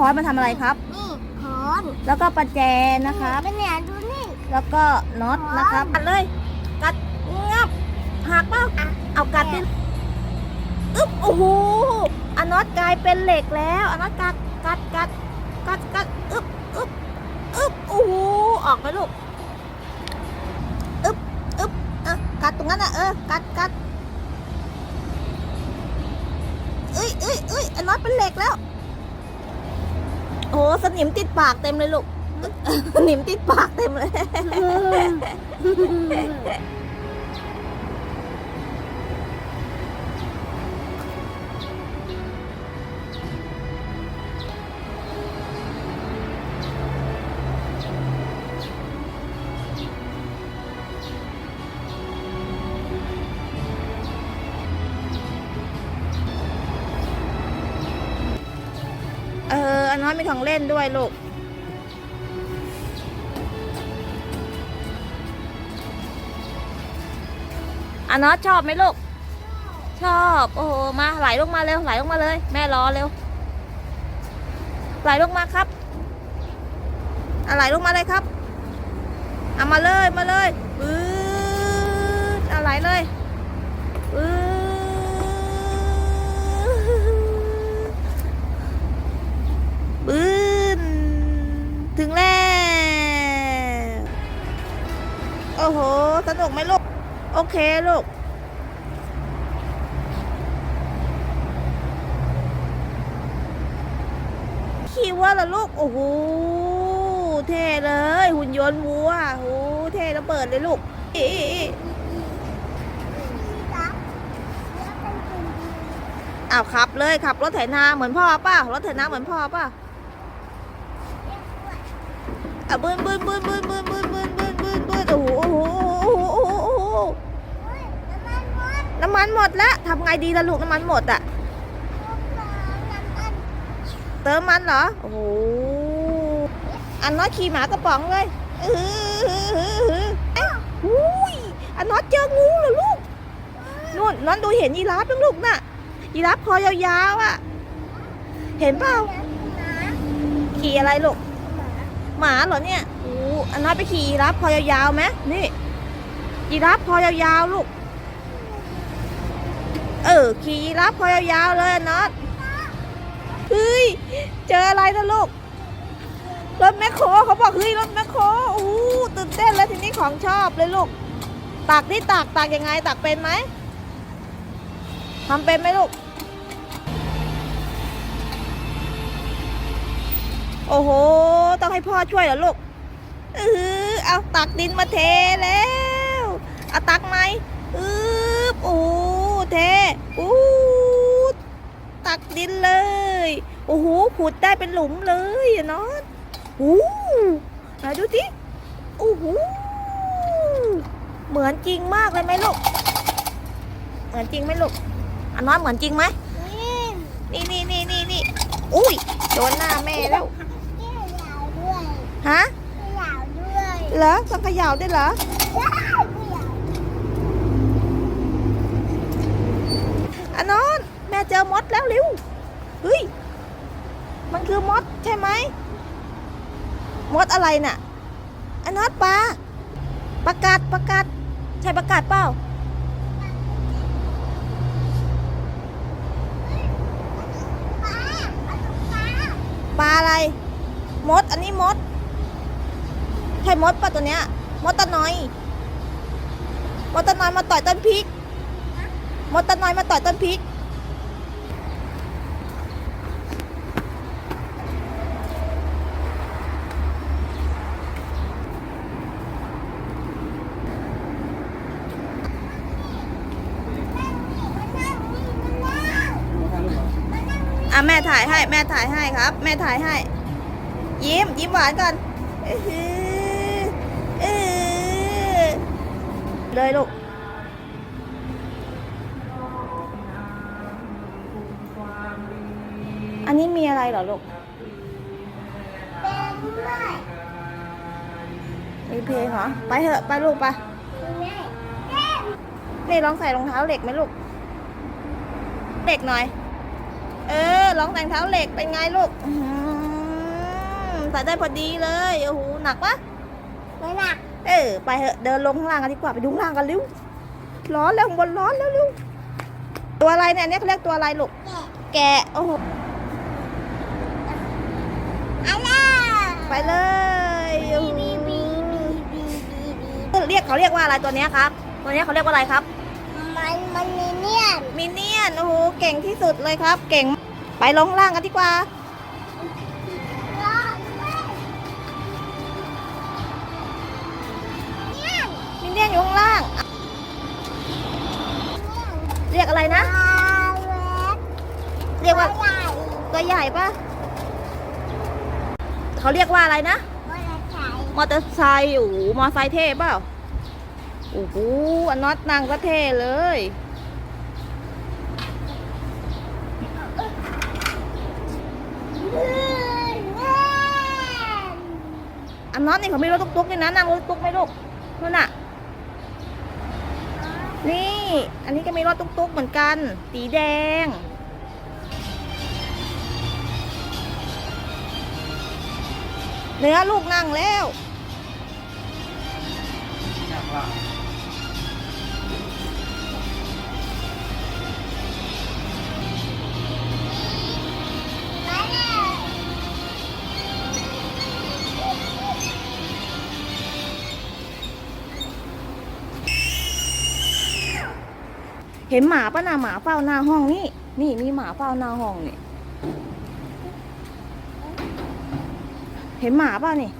ค้อนมาทำอะไรครับ นี่คอนแล้วก็ประแจนะครับ เป็นเนี่ยดูนี่ แล้วก็น็อตนะครับกัดเลย กัดงับหักเปล่าเอากัดดิอึ๊บโอ้โหอันน็อตกลายเป็นเหล็กแล้วอันน็อตกัดกัดกัดกัดกัดอึ๊บอึ๊บอึ๊บโอ้โหออกไหมลูกอึ๊บอึ๊บอะกัดตรงนั้นอะเออกัดกัดเอ้ยเอ้ยเอ้ยอันน็อตเป็นเหล็กแล้ว โอ้โหสนิมติดปากเต็มเลยลูก สนิมติดปากเต็มเลย ออันน้อยมีของเล่นด้วยลูก อันน้อยชอบไหมลูก ชอบ โอ้โห มาไหลลงมาเร็ว ไหลลงมาเลย แม่รอเร็ว ไหลลงมาครับอะไหลลงมาเลยครับ เอามาเลย มาเลยปื๊ดอะไหลเลย กไหมลูก โอเคลูก ขี่วัวเหรอลูก โอ้โห เท่เลย หุ่นยนต์วัวโอ้โหเท่ระเบิดเลยลูกอิอิอิครับแล้วเป็นกลุ่มอ้าวขับเลยขับรถไถนาเหมือนพ่อป่ะรถไถนาเหมือนพ่อป่ะอะบืนบืนบืนบืนบืนบืนบืนบืนบืนบืนโอ้โห โอ้โหน้ำมันหมดน้ำมันหมดแล้วทำไงดีล่ะลูกน้ำมันหมดอะ เติมมันเหรอ โอ้โห อันน้อยขี่หมากระป๋องเลยเออเอ้าอุ้ยอันน้อยเจองูเหรอลูกนู่นน้อนดูเห็นยีราฟยังลูกน่ะยีราฟคอยาวๆอะ เห็นเปล่า ขี่อะไรลูก หมาเหรอเนี่ยโอ้อันน้อยไปขี่ยีราฟคอยาวๆไหมนี่ ยีราฟคอยาวๆลูก เออ ขี่ยีราฟคอยาวๆเลยนน้อยเฮ้ย เจออะไรนะลูก รถแมคโครเขาบอกเฮ้ยรถแมคโครโอ้ตื่นเต้นแล้วทีนี้ของชอบเลยลูก ตักนี่ตักตักยังไง ตักเป็นไหมทำเป็นไหมลูก โอ้โห ต้องให้พ่อช่วยเหรอลูกเออเอาตักดินมาเทแล้ว อาตักไหมอืบโอ้โหเทอู้ตักดินเลย โอ้โหขุดได้เป็นหลุมเลยอะนอนโอ้ไหนดูสิโอ้โหเหมือนจริงมากเลยไหมลูก เหมือนจริงไหมลูกอันน้อยเหมือนจริงไหมนี่นี่นี่นี่นี่นี่อุ้ยโดนหน้าแม่แล้วนี่ยาวด้วยฮะยาวด้วยเหรอต้องเขย่าด้วยเหรอ ยาวด้วย อันนอนแม่เจอมดแล้วเร็วเฮ้ยมันคือมดใช่ไหมมดอะไรน่ะอันนอตปลาประกาศประกาศใช่ประกาศเปล่าปลาปลาปลาปลาอะไร มด อันนี้มด ใช่มดป่ะตัวเนี้ย มดตะน้อย มดตะน้อยมาต่อยต้นพริก มดตะน้อยมาต่อยต้นพริก อะแม่ถ่ายให้ แม่ถ่ายให้ครับ แม่ถ่ายให้ ยิ้ม ยิ้มหวานก่อนเออเลยลูก อันนี้มีอะไรเหรอลูกเป็นด้วยมีเพลงเหรอ ไปเถอะไปลูกไปแม่นี่ลองใส่รองเท้าเหล็กไหมลูก เหล็กหน่อย เออลองใส่รองเท้าเหล็กเป็นไงลูกอื้อหือใส่ได้พอดีเลยโอ้โหหนักปะไม่หนัก เออ ไปเถอะเดินลงข้างล่างกันดีกว่าไปดูข้างล่างกันเร็วร้อนแล้วข้างบนร้อนแล้วเร็วตัวอะไรเนี่ยอันนี้เขาเรียกตัวอะไรลูก แกะแกะโอ้โหอะ ไรไปเลยโอ้โหบีบีบีบีบีเรียกเขาเรียกว่าอะไรตัวเนี้ยครับ ตัวเนี้ยเขาเรียกว่าอะไรครับ มันมันมีเนี่ยนมินเนี่ยนโอ้โหเก่งที่สุดเลยครับ เก่งไปลงข้างล่างกันดีกว่ารอด้วยเนี่ยนมินเนี่ยนอยู่ข้างล่าง เรียกอะไรนะเล็กเรียกว่าใหญ่ตัวใหญ่ปะ เขาเรียกว่าอะไรนะมอเตอร์ไซค์มอเตอร์ไซค์โอ้โหมอเตอร์ไซค์เท่เปล่าโอ้โหอันน็อตนั่งก็เท่เลยเลื่อนแน่นอันน็อตนี่เขาไม่รถตุ๊กๆนี่นะนั่งรถตุ๊กไหมลูกนู่นน่ะ นี่ อันนี้ก็มีรถตุ๊กๆเหมือนกัน สีแดง เนื้อลูกนั่งแล้ว เห็นหมาปะนะหมาเฝ้าหน้าห้องนี่ นี่มีหมาเฝ้าหน้าห้องนี่ เห็นหมาป่ะนี่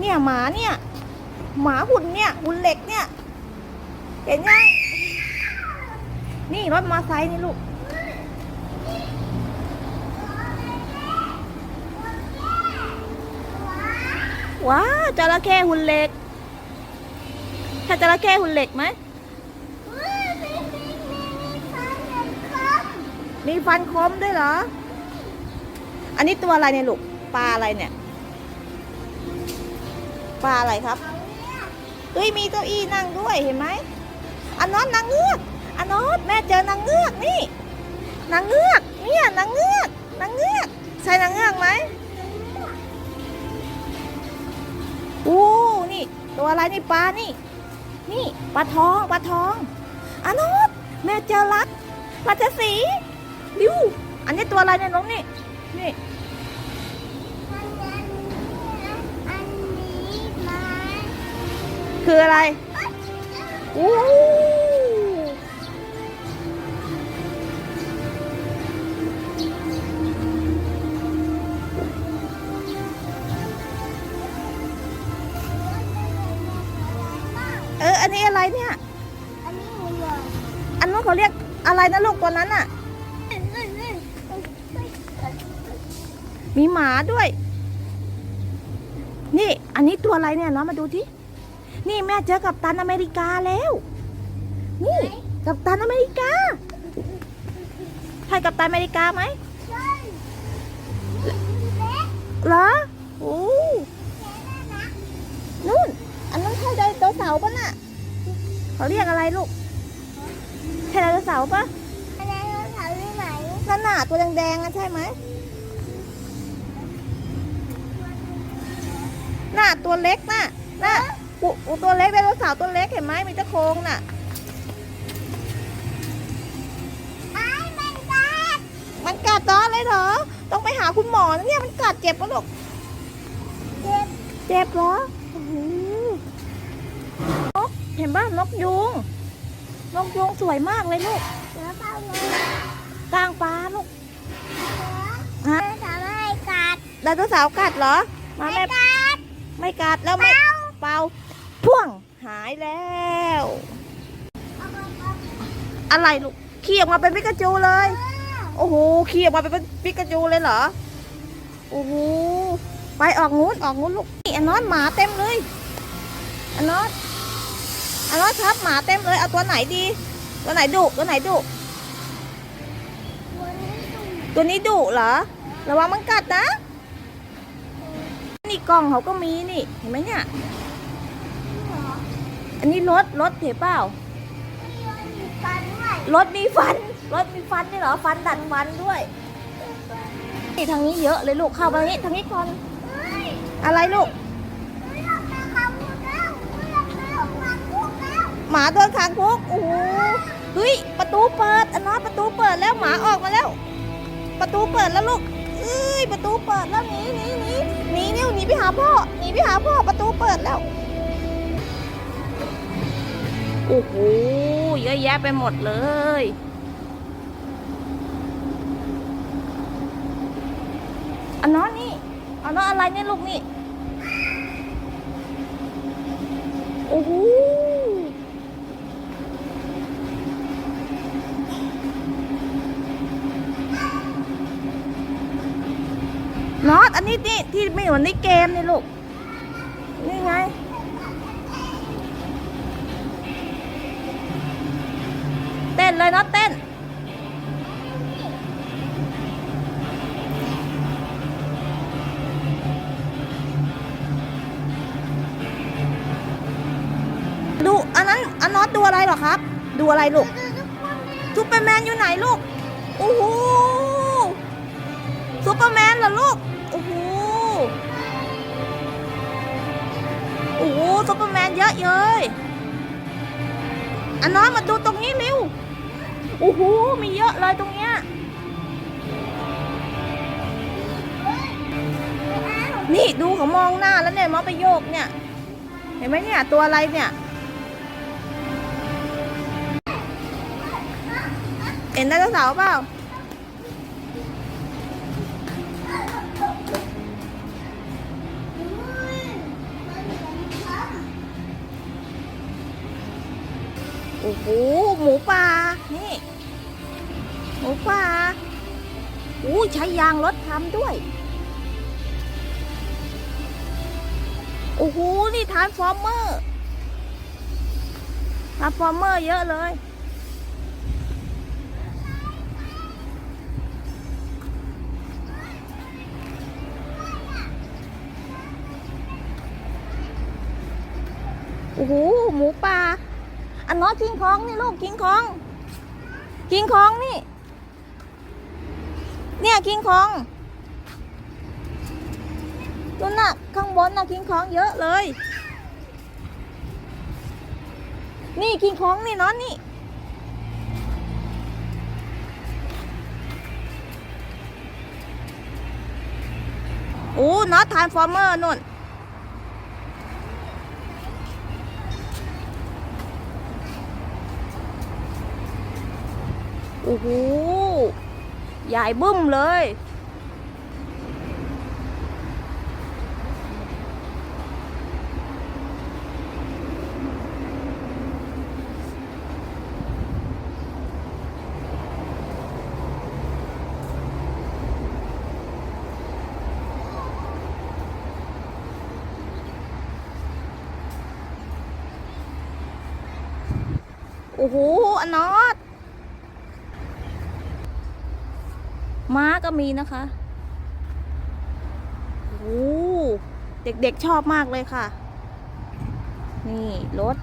เนี่ยหมาเนี่ย หมาหุ่นเนี่ย หุ่นเหล็กเนี่ย เห็นยังนี่รถมอเตอร์ไซค์นี่ลูก ว้าวจระเข้หุ่นเหล็กถ้าจระเข้หุ่นเหล็กไหมมีฟันคมด้วยเหรอ อันนี้ตัวอะไรเนี่ยลูก ปลาอะไรเนี่ย ปลาอะไรครับเฮ้ยมีเก้าอี้นั่งด้วยเห็นไหมอันนอนนางเงือกอันนอนแม่เจอนางเงือกนี่นางเงือกเนี่ยนางเงือกนางเงือกใช่นางเงือกไหมอู้นี่ ตัวอะไรนี่ปลานี่ นี่ปลาทองปลาทองอันนอนแม่เจอรักราชสีดิวอันนี้ตัวอะไรเนี่ยน้องนี่นี่ อันนั้นเนี่ยอันนี้ไม้ คืออะไรอู้เออ อันนี้อะไรเนี่ย อันนี้หุ่นยนต์อันนู้นเขาเรียกอะไรนะลูกตัวนั้นอะเอ้ยเอ้ยเอ้ยเอ้ยเอ้ยเอ้ยมีหมาด้วย นี่ อันนี้ตัวอะไรเนี่ยน้องมาดูที่ นี่แม่เจอกับตันอเมริกาแล้ว นี่กับตันอเมริกาใช่กับตันอเมริกาไหมใช่นี่เล็กเหรอโอ้แค่นั้นนะนู่น อันนั้นใช่ไดโนเสาร์ปะน่ะเขาเรียกอะไรลูกใช่ไดโนเสาร์ปะอันนั้นเราถามที่ไหนนั่นน่ะตัวแดงๆอะใช่ไหมน่ะตัวเล็กน่ะน่ะ อุอุตัวเล็กไดโนเสาร์ตัวเล็กเห็นไหมมีตะโครงน่ะไอ้แมงกัดมันกัดตอนเลยเหรอ ต้องไปหาคุณหมอนะเนี่ยมันกัดเจ็บปะลูก เจ็บ เจ็บเหรอโอ้โหนกเห็นป่ะนกยูงนกยูงสวยมากเลยลูกเสือเปล่าเลยกลางฟ้าลูกเสือฮะเสือทำให้กัดไดโนเสาร์กัดเหรอ มาไม่แม่กัด ไม่กัดแล้วไม่เป่า พ่วงหายแล้ว อะไรลูกขี่ออกมาเป็นปิกาจูเลย โอ้โหขี่ออกมาเป็นปิกาจูเลยเหรอ โอ้โห ไปออกงูนออกงูนลูกนี่อนนอนหมาเต็มเลยอนนอนอันนอนครับหมาเต็มเลย เอาตัวไหนดี ตัวไหนดุ ตัวไหนดุตัวนี้ดุ ตัวนี้ดุเหรอ ระวังมันกัดนะ นี่กล่องเขาก็มีนี่ เห็นไหมเนี่ย นนี้รถรถเห็นเปล่ามีฟันด้วยรถมีฟันรถมีฟันนี่เหรอฟันดัดฟันด้วยนี่ทางนี้เยอะเลยลูกเข้ามาทางนี้ทางนี้ก่อนเอ้อะไรลูกเราจะขับรถแล้วเราจะขับรถแล้วหมาโดนขังคุกโอ้โหเฮ้ยประตูเปิดอันน้อยประตูเปิดแล้วหมาออกมาแล้ว ประตูเปิดแล้วลูกเอ้ยประตูเปิดแล้วหนีหนีหนีหนีนิ้วหนีไปหาพ่อหนีไปหาพ่อประตูเปิดแล้ว โอ้โหเยอะแยะไปหมดเลย อันน้อนี่อันน้ออะไรเนี่ยลูกนี่ โอ้โหนอตอันนี้นี่ที่ไม่เหมือนในเกมนี่ลูก อยู่ไหนลูกโอ้โหซูเปอร์แมนเหรอลูกโอ้โหโอ้โหซูเปอร์แมนเยอะเลยอันน้อยมาดูตรงนี้เร็วโอ้โหมีเยอะเลยตรงเนี้ยนี่ดูเขามองหน้าแล้วเนี่ยมอไปโยกเนี่ย เห็นไหมเนี่ยตัวอะไรเนี่ย เห็นไดโนเสาร์เปล่า โอ้โห หมูป่า นี่ หมูป่าอู้ใช้ยางรถทำด้วย โอ้โห นี่ทานฟอร์เมอร์ทานฟอร์เมอร์เยอะเลย โอ้โหหมูป่าอันน้อยกิงคองนี่ลูกกิงคอง กิงคองนี่ เนี่ยกิงคองนู่นน่ะข้างบนน่ะกิงคองเยอะเลย นี่กิงคองนี่น้อนนี่โอ้น็อตทานฟอร์เมอร์นู่น โอ้โหใหญ่บึ้มเลย โอ้โหอันนอต ม้าก็มีนะคะโอ้เด็กๆชอบมากเลยค่ะ นี่รถ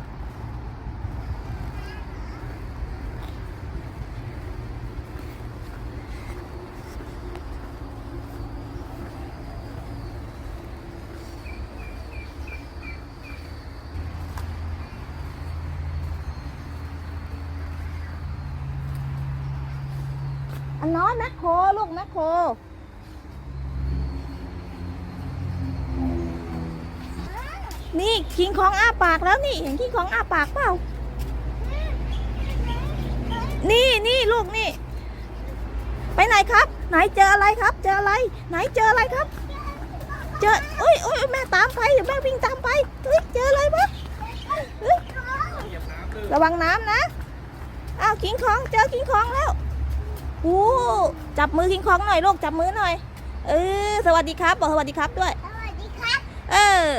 อันน้อยแมคโครลูกแมคโคร นี่คิงคองอ้าปากแล้วนี่เห็นคิงคองอ้าปากเปล่า นี่นี่ลูกนี่ ไปไหนครับ ไหนเจออะไรครับ เจออะไร ไหนเจออะไรครับ เจอโอ้ยโอ้ยแม่ตามไปเดี๋ยวแม่วิ่งตามไปเฮ้ยเจออะไรวะเฮ้ยระวังน้ำนะอ้าวคิงคองเจอคิงคองแล้วโอ้จับมือคิงคองหน่อยลูกจับมือหน่อย เออสวัสดีครับบอกสวัสดีครับด้วย สวัสดีครับ เออ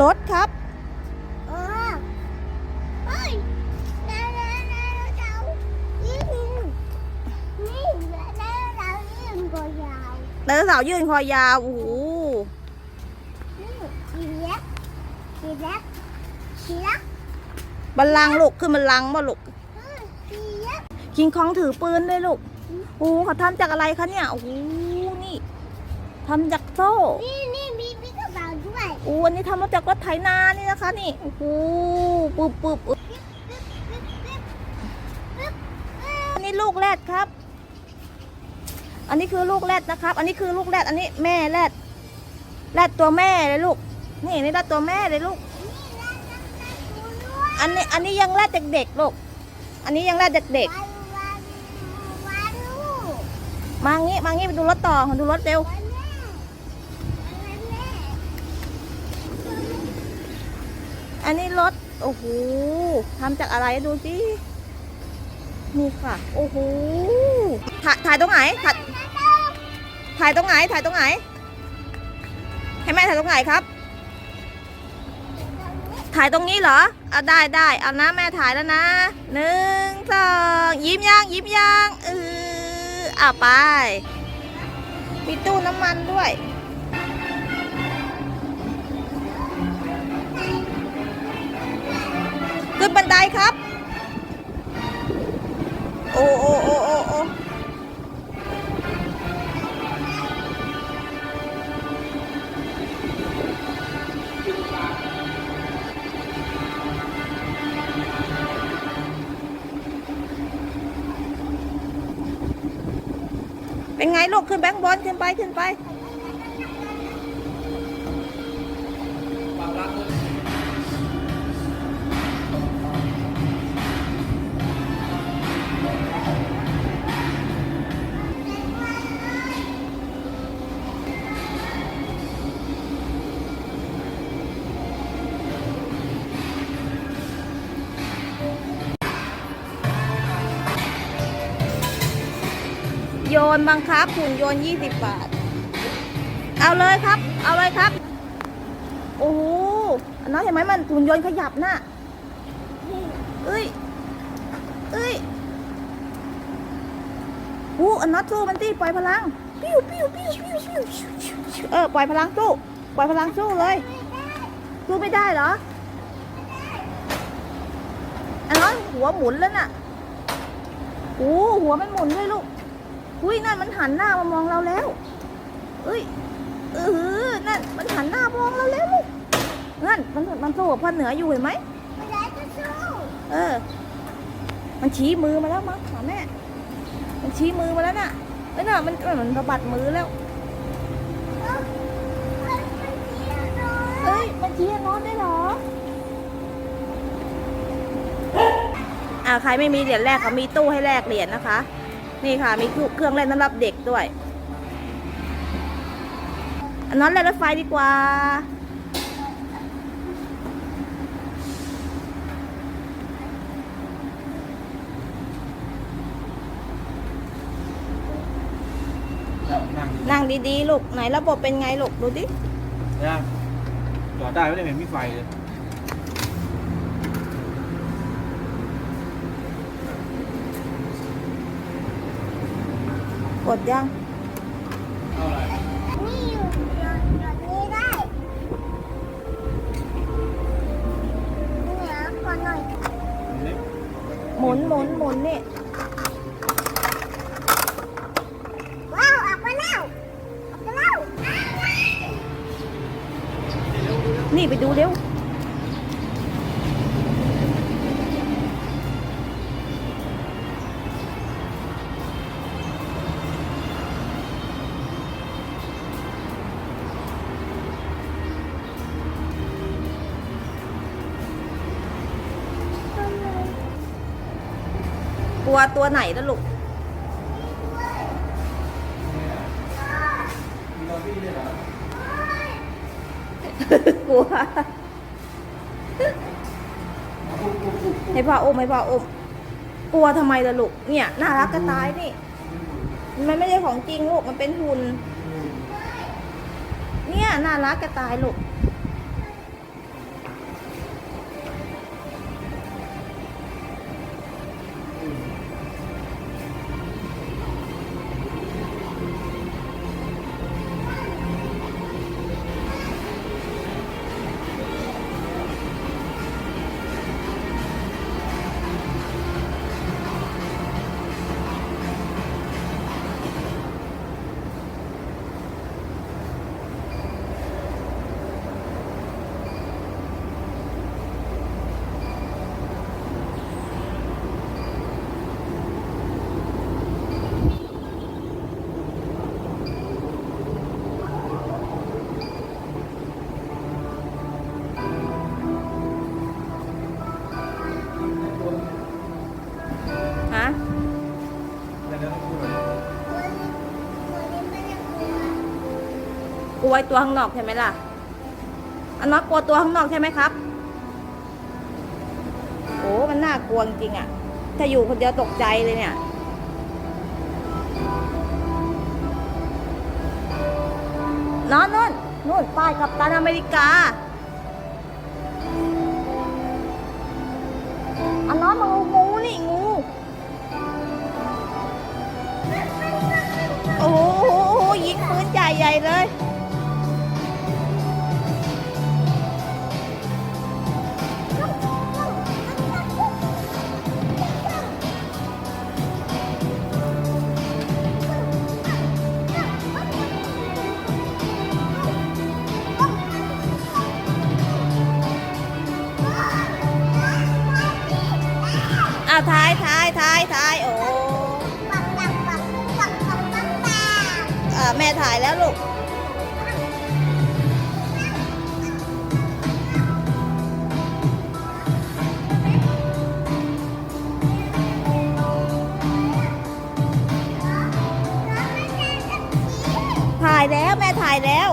รถครับเออเฮ้ยไดโนไดโนเสาร์ยืนนี่ไดโนเสาร์ยืนตัวยาวไดโนเสาร์ยืนคอยาว โอ้โหนี่สีเล็กสีเล็กสีเล็กบัลลังก์ลูกขึ้นบัลลังก์บ่ลูกเออสีเล็กคิงคองถือปืนด้วยลูก โอ้เขาทำจากอะไรคะเนี่ย โอ้โห นี่ทำจากโซ่ นี่นี่ อ้อันนี้ทำมาจากรถไถนานี่นะคะนี่โอ้โหปึบปึบอันนี้ลูกแรดครับ อันนี้คือลูกแรดนะครับ อันนี้คือลูกแรดอันนี้แม่แรดแรดตัวแม่เลยลูก นี่นี่แรดตัวแม่เลยลูก อันนี้อันนี้ยังแรดเด็กๆลูก อันนี้ยังแรดเด็กๆมางี้มางี้ไปดูรถต่อดูรถเร็ว วันแม่วันแม่ อันนี้รถ โอ้โหทำจากอะไรดูสินี่ค่ะ โอ้โหถ่ายถ่ายตรงไหนถ่ายถ่ายตรงไหน ถ่ายตรงไหน ให้แม่ถ่ายตรงไหนครับ ถ่ายตรงนี้เหรอเอาได้ได้เอานะแม่ถ่ายแล้วนะหนึ่งสองยิ้มยังยิ้มยังเออเอาไปมีตู้น้ำมันด้วย ขึ้นบันไดครับ โอ้โอ้โอ้โอ้โอ้เป็นไงลูกขึ้นแบงค์บอลขึ้นไปขึ้นไป โยนบังคับหุ่นยนต์ 20 บาท เอาเลยครับ เอาเลยครับ โอ้โหนนั้นเห็นไหมมันหุ่นยนต์ขยับน่ะเอ้ยเอ้ยอู้อันนัทสู้มันตีปล่อยพลัง ปิ้วปิ้วปิ้วปิ้วปิ้วเออ ปล่อยพลังสู้ ปล่อยพลังสู้เลย สู้ไม่ได้เหรอ อันนั้นหัวหมุนแล้วน่ะโอ้หัวมันหมุนด้วยลูก อุ้ยนั่นมันหันหน้ามามองเราแล้วเอ้ยเออนั่นมันหันหน้ามองเราแล้วลูกนั่นมันมันสู้กับพ่อเหนืออยู่เห็นไหมไม่ได้จะสู้เออ มันชี้มือมาแล้วมั้งหาแม่มันชี้มือมาแล้วน่ะเอ้ยน่ะมันมันสะบัดมือแล้วเอ้ยมันเสียน้อยเอ้ยมันชี้นอนได้เหรออ่าใครไม่มีเหรียญแรกเขามีตู้ให้แลกเหรียญนะคะ นี่ค่ะมีเครื่องเล่นสำหรับเด็กด้วยอันนั้นเล่นรถไฟดีกว่า นั่งนั่งดีๆ ลูก ไหนระบบเป็นไงลูก ดูดินะจอดได้ไม่ได้เห็นมีไฟเลย กดยังเอาอะไรนี่อยู่หยดหยดนี้ได้เนี่ยขอหน่อยนี่หมุนหมุนหมุนนี่ว้าวออกมาแล้วออกมาแล้วนี่ไปดูเร็ว ตัวไหนล่ะลูกมีรถพี่ด้วยเหรอกลัวให้พ่ออุ้มให้พ่ออุ้มกลัวทำไมล่ะลูกเนี่ยน่ารักจะตายนี่ มันไม่ใช่ของจริงลูกมันเป็นหุ่นเนี่ยน่ารักจะตายลูก ลัวไอ้ตัวข้างนอกใช่ไหมล่ะอันน็อตกลัวตัวข้างนอกใช่ไหมครับโอ้มันน่ากลัวจริงๆอะ ถ้าอยู่คนเดียวตกใจเลยเนี่ย นอนนู่นนู่นป้ายกับตันอเมริกาอันน้อนมางูงูนี่ ถ่ายแล้วลูกถ่ายแล้วแม่ถ่ายแล้ว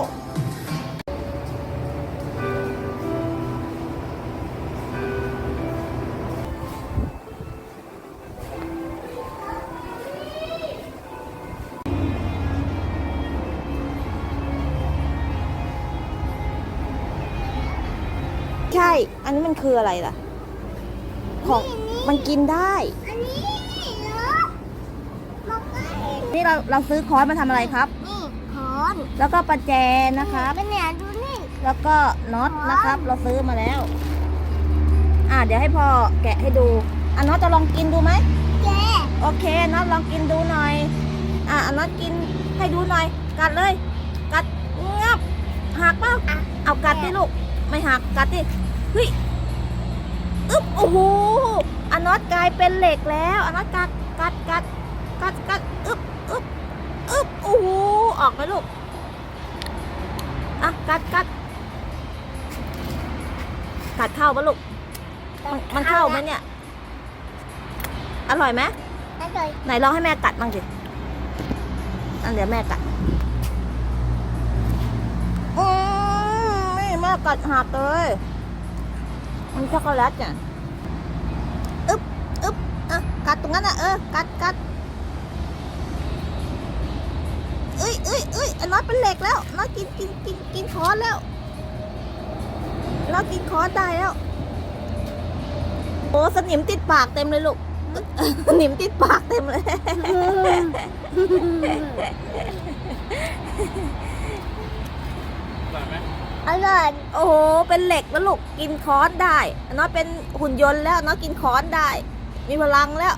อันนี้มันคืออะไรล่ะ ของมันกินได้ อันนี้เหรอบอกว่าเห็นนี่เราเราซื้อคอร์สมาทำอะไรครับ นี่คอนแล้วก็ประแจนะครับ เป็นเนี่ยดูนี่ แล้วก็น็อตนะครับ เราซื้อมาแล้ว อ่าเดี๋ยวให้พ่อแกะให้ดูอะน็อตจะลองกินดูไหม แกโอเคน็อตลองกินดูหน่อย อะน็อตกินให้ดูหน่อย กัดเลย กัดงับหักเปล่าเอากัดดิลูก ไม่หักกัดดิ เฮ้ยอึ๊บโอ้โหอันน็อตกลายเป็นเหล็กแล้วอันน็อตกัดกัดกัดกัดกัดอึ๊บอึ๊บอึ๊บโอ้โหออกไหมลูกอะกัดกัดกัดเข้าปะลูกมันมันเข้าไหมเนี่ย อร่อยไหมอร่อยไหนลองให้แม่กัดบ้างสิอันเดี๋ยวแม่กัดอืมนี่แม่กัดหักเลย มันช็อกโกแลตเนี่ยอึ๊บอึ๊บอะกัดตรงนั้นอะเออกัดกัดเอ้ยเอ้ยเอ้ยอันน้อยเป็นเหล็กแล้วน้อยกินกินกินกินคอนแล้วน้อยกินคอนได้แล้วโอ้สนิมติดปากเต็มเลยลูกสนิมติดปากเต็มเลยอร่อยไหม อร่อยโอ้โห เป็นเหล็กแล้วลูกกินคอนได้น้อยเป็นหุ่นยนต์แล้วน้อยกินคอนได้ มีพลังแล้ว